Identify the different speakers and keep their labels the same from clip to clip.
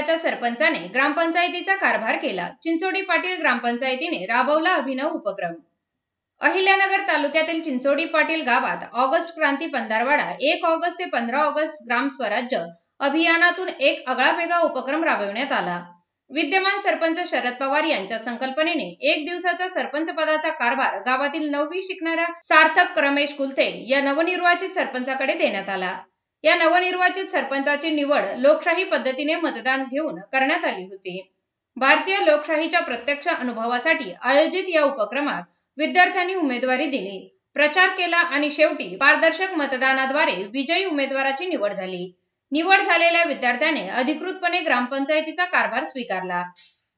Speaker 1: गावाच्या सरपंचाने ग्रामपंचायतीचा कारभार केला. चिंचोडी पाटील ग्रामपंचायतीने राबवला अभिनव उपक्रम. अहिल्यानगर तालुक्यातील चिंचोडी पाटील गावात ऑगस्ट क्रांती पंधरवाडा एक ऑगस्ट ते पंधरा ऑगस्ट ग्राम स्वराज्य अभियानातून एक आगळावेगळा उपक्रम राबविण्यात आला. विद्यमान सरपंच शरद पवार यांच्या संकल्पनेने एक दिवसाचा सरपंच पदाचा कारभार गावातील नववी शिकणाऱ्या सार्थक रमेश कुलथे या नवनिर्वाचित सरपंचाकडे देण्यात आला. या नवनिर्वाचित सरपंचाची निवड लोकशाही पद्धतीने मतदान घेऊन करण्यात आली होती. भारतीय लोकशाहीच्या प्रत्यक्ष अनुभवासाठी आयोजित या उपक्रमात विद्यार्थ्यांनी उमेदवारी दिली प्रचार केला आणि शेवटी पारदर्शक मतदानाद्वारे विजयी उमेदवाराची निवड झाली. निवड झालेल्या विद्यार्थ्याने अधिकृतपणे ग्रामपंचायतीचा कारभार स्वीकारला.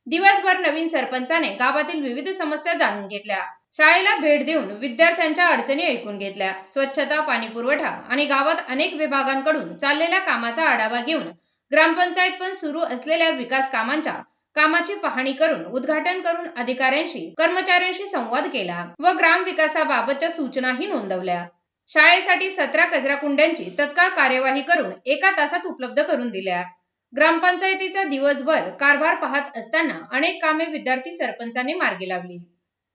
Speaker 1: दिवसभर नवीन सरपंचाने गावातील विविध समस्या जाणून घेतल्या. शाळेला भेट देऊन विद्यार्थ्यांच्या अडचणी ऐकून घेतल्या. स्वच्छता पाणी पुरवठा आणि गावात अनेक विभागांकडून चाललेल्या कामाचा आढावा घेऊन ग्रामपंचायत पण सुरू असलेल्या विकास कामांच्या कामाची पाहणी करून उद्घाटन करून अधिकाऱ्यांशी कर्मचाऱ्यांशी संवाद केला व ग्राम विकासाबाबतच्या सूचनाही नोंदवल्या. शाळेसाठी सतरा कचरा कुंड्यांची तत्काळ कार्यवाही करून एका तासात उपलब्ध करून दिल्या. ग्रामपंचायतीचा दिवसभर कारभार पाहत असताना अनेक कामे विद्यार्थी सरपंचाने मार्गी लावली.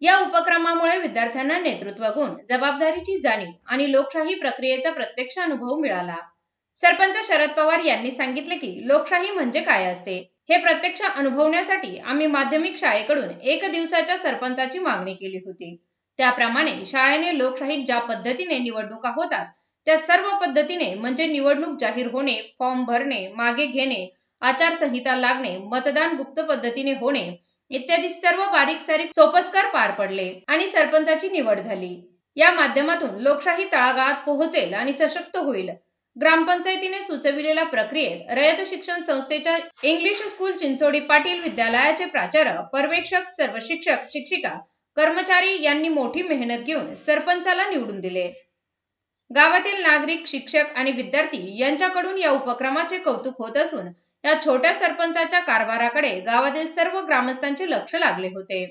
Speaker 1: या उपक्रमामुळे विद्यार्थ्यांना नेतृत्व गुण जबाबदारीची जाणीव आणि लोकशाही प्रक्रियेचा प्रत्यक्ष अनुभव मिळाला. सरपंच शरद पवार यांनी सांगितले की लोकशाही म्हणजे काय असते? हे प्रत्यक्ष अनुभवण्यासाठी आम्ही माध्यमिक शाळेकडून एक दिवसाच्या सरपंचाची मागणी केली होती. त्याप्रमाणे शाळेने लोकशाहीत ज्या पद्धतीने निवडणुका होतात त्या सर्व पद्धतीने म्हणजे निवडणूक जाहीर होणे फॉर्म भरणे मागे घेणे आचारसंहिता लागणे मतदान गुप्त पद्धतीने होणे इत्यादी सर्व बारीक सारीक सोपस्कार पार पडले आणि सरपंचाची निवड झाली. या माध्यमातून लोकशाही तळागाळात पोहोचेल आणि सशक्त होईल. ग्रामपंचायतीने सुचविलेल्या प्रक्रियेत रयत शिक्षण संस्थेच्या इंग्लिश स्कूल चिंचोडी पाटील विद्यालयाचे प्राचार्य पर्यवेक्षक सर्व शिक्षक शिक्षिका कर्मचारी यांनी मोठी मेहनत घेऊन सरपंचाला निवडून दिले. गावातील नागरिक शिक्षक आणि विद्यार्थी यांच्याकडून या उपक्रमाचे कौतुक होत असून या छोट्या सरपंचाच्या कारभाराकडे गावातील सर्व ग्रामस्थांचे लक्ष लागले होते.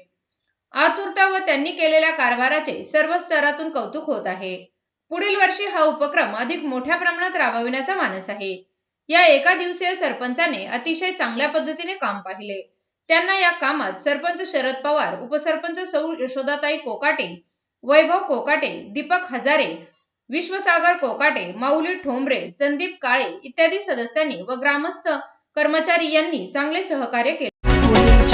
Speaker 1: आतुरता व त्यांनी केलेल्या कारभाराचे सर्व स्तरातून कौतुक होत आहे. पुढील वर्षी हा उपक्रम अधिक मोठ्या प्रमाणात राबविण्याचा मानस आहे. या एका दिवसीय सरपंचाने अतिशय चांगल्या पद्धतीने काम पाहिले. त्यांना या कामात सरपंच शरद पवार उपसरपंच सौ यशोदाताई कोकाटे वैभव कोकाटे दीपक हजारे विश्वसागर कोकाटे माऊली ठोंबरे संदीप काळे इत्यादी सदस्यांनी व ग्रामस्थ कर्मचारी यांनी चांगले सहकार्य केले.